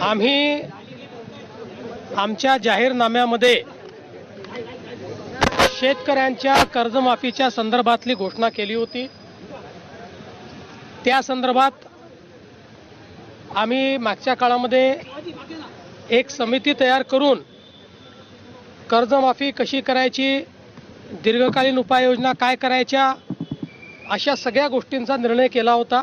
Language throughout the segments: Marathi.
आम्ही आमच्या जाहीरनाम्यामध्ये शेतकऱ्यांच्या कर्जमाफीच्या संदर्भातली घोषणा केली होती. त्या संदर्भात आम्ही मागच्या काळामध्ये एक समिती तयार करून कर्जमाफी कशी करायची दीर्घकालीन उपाययोजना काय करायच्या अशा सगळ्या गोष्टींचा निर्णय केला होता.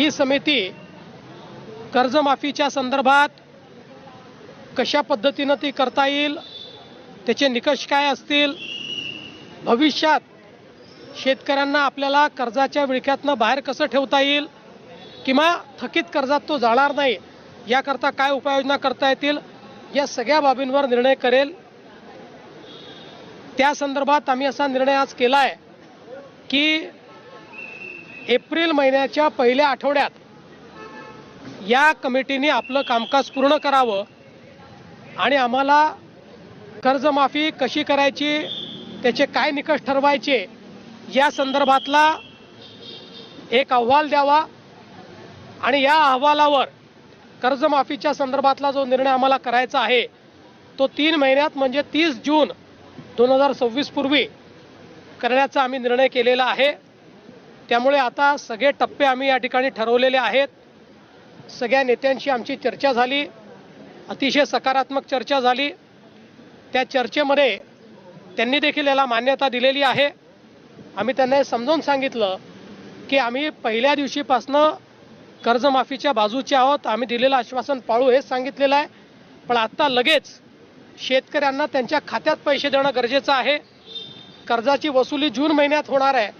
ही समिती कर्जमाफीच्या संदर्भात कशा पद्धतीनं ती करता येईल त्याचे निकष काय असतील भविष्यात शेतकऱ्यांना आपल्याला कर्जाच्या विळख्यातनं बाहेर कसं ठेवता येईल किंवा थकीत कर्जात तो जाणार नाही याकरता काय उपाययोजना करता येतील या सगळ्या बाबींवर निर्णय करेल. त्या संदर्भात आम्ही असा निर्णय आज केला आहे की एप्रिल महिन्याच्या पहिल्या आठवड्यात या कमिटीने आपलं कामकाज पूर्ण करावं आणि आम्हाला कर्जमाफी कशी करायची त्याचे काय निकष ठरवायचे या संदर्भातला एक अहवाल द्यावा आणि या अहवालावर कर्जमाफीच्या संदर्भातला जो निर्णय आम्हाला करायचा आहे तो तीन महिन्यात म्हणजे तीस जून दोन हजार सव्वीस पूर्वी करण्याचा आम्ही निर्णय केलेला आहे. त्यामुळे आता सगळे टप्पे आम्ही या ठिकाणी ठरवलेले आहेत. सगळ्या नेत्यांशी आमची चर्चा झाली. अतिशय सकारात्मक चर्चा झाली. त्या चर्चेमध्ये त्यांनी देखील याला मान्यता दिलेली आहे. आम्ही त्यांना हे समजावून सांगितलं की आम्ही पहिल्या दिवशीपासनं कर्जमाफीच्या बाजूचे आहोत. आम्ही दिलेलं आश्वासन पाळू हेच सांगितलेलं आहे. पण आत्ता लगेच शेतकऱ्यांना त्यांच्या खात्यात पैसे देणं गरजेचं आहे. कर्जाची वसुली जून महिन्यात होणार आहे.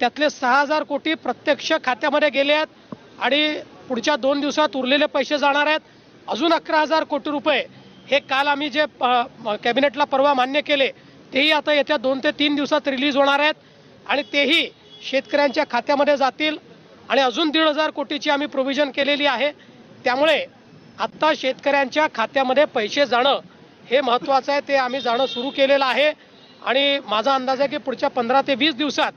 त्यातले सहा हजार कोटी प्रत्यक्ष खात्यामध्ये गेले आहेत आणि पुढच्या दोन दिवसात उरलेले पैसे जाणार आहेत. अजून अकरा हजार कोटी रुपये हे काल आम्ही जे कॅबिनेटला परवा मान्य केले तेही आता येत्या दोन ते तीन दिवसात रिलीज होणार आहेत आणि तेही शेतकऱ्यांच्या खात्यामध्ये जातील आणि अजून दीड हजार कोटीची आम्ही प्रोव्हिजन केलेली आहे. त्यामुळे आत्ता शेतकऱ्यांच्या खात्यामध्ये पैसे जाणं हे महत्त्वाचं आहे ते आम्ही जाणं सुरू केलेलं आहे. आणि माझा अंदाज आहे की पुढच्या पंधरा ते वीस दिवसात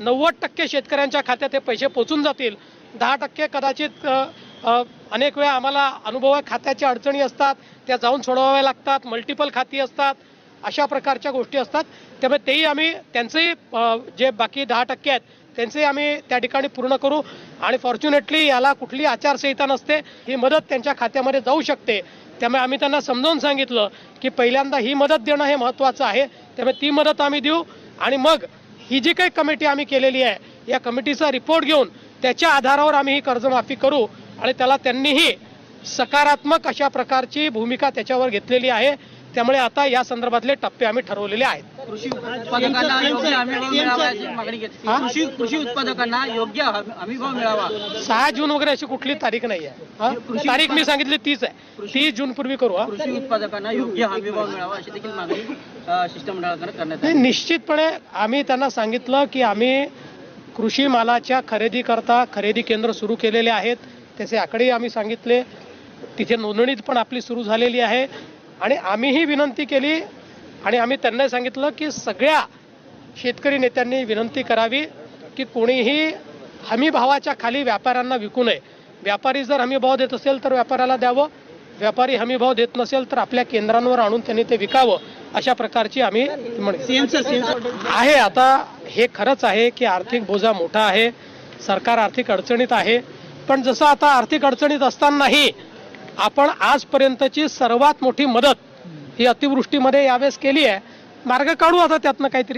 नव्वद टक्के शेतकऱ्यांच्या खात्यात हे पैसे पोचून जातील. दहा टक्के कदाचित अनेक वेळा आम्हाला अनुभव खात्याच्या अडचणी असतात त्या जाऊन सोडवाव्या लागतात मल्टिपल खाती असतात अशा प्रकारच्या गोष्टी असतात. त्यामुळे तेही आम्ही त्यांचंही जे बाकी दहा टक्के आहेत त्यांचंही आम्ही त्या ठिकाणी पूर्ण करू. आणि फॉर्च्युनेटली याला कुठली आचारसंहिता नसते ही मदत त्यांच्या खात्यामध्ये जाऊ शकते. त्यामुळे आम्ही त्यांना समजावून सांगितलं की पहिल्यांदा ही मदत देणं हे महत्त्वाचं आहे. त्यामुळे ती मदत आम्ही देऊ. आणि मग ही जी काही कमिटी आम्ही केलेली आहे या कमिटीचा रिपोर्ट घेऊन त्याच्या आधारावर आम्ही ही कर्जमाफी करू आणि त्याला त्यांनीही सकारात्मक अशा प्रकारची भूमिका त्याच्यावर घेतलेली आहे. त्यामुळे आता या संदर्भातले टप्पे आम्ही ठरवलेले आहेत. कृषी उत्पादकांना योग्य हमीभाव मिळावा याची मागणी केली हा? कृषी कृषी उत्पादकांना योग्य हमी- हमीभाव मिळावा. सहा जून वगैरे अशी कुठली तारीख नाही आहे? तारीख मी सांगितली तीच आहे. तीस जून पूर्वी करू हा? कृषी उत्पादकांना योग्य हमीभाव मिळावा अशी देखील मागणी अ, शिष्टमंडळाकडे करण्यात नाही आली निश्चितपणे आम्ही त्यांना सांगितलं की आम्ही कृषी मालाच्या खरेदीकरता खरेदी केंद्र सुरू केलेले आहेत. त्याचे आकडेही आम्ही सांगितले. तिथे नोंदणी पण आपली सुरू झालेली आहे. आणि आम्हीही विनंती केली आणि आम्ही त्यांनाही सांगितलं की सगळ्या शेतकरी नेत्यांनी विनंती करावी की कोणीही हमी भावाच्या खाली व्यापाऱ्यांना विकू नये. व्यापारी जर हमी भाव देत असेल तर व्यापाऱ्याला द्यावं. व्यापारी हमी भाव देत नसेल तर आपल्या केंद्रांवर आणून त्यांनी ते विकावं. अशा प्रकारची आम्ही आहे आता हे खरंच आहे की आर्थिक बोजा मोठा आहे. सरकार आर्थिक अडचणीत आहे. पण जसं आता आर्थिक अडचणीत असतानाही आपण आजपर्यंतची सर्वात मोठी मदत ही अतिवृष्टीमध्ये यावेळेस केली आहे. मार्ग काढू आता त्यातनं काहीतरी.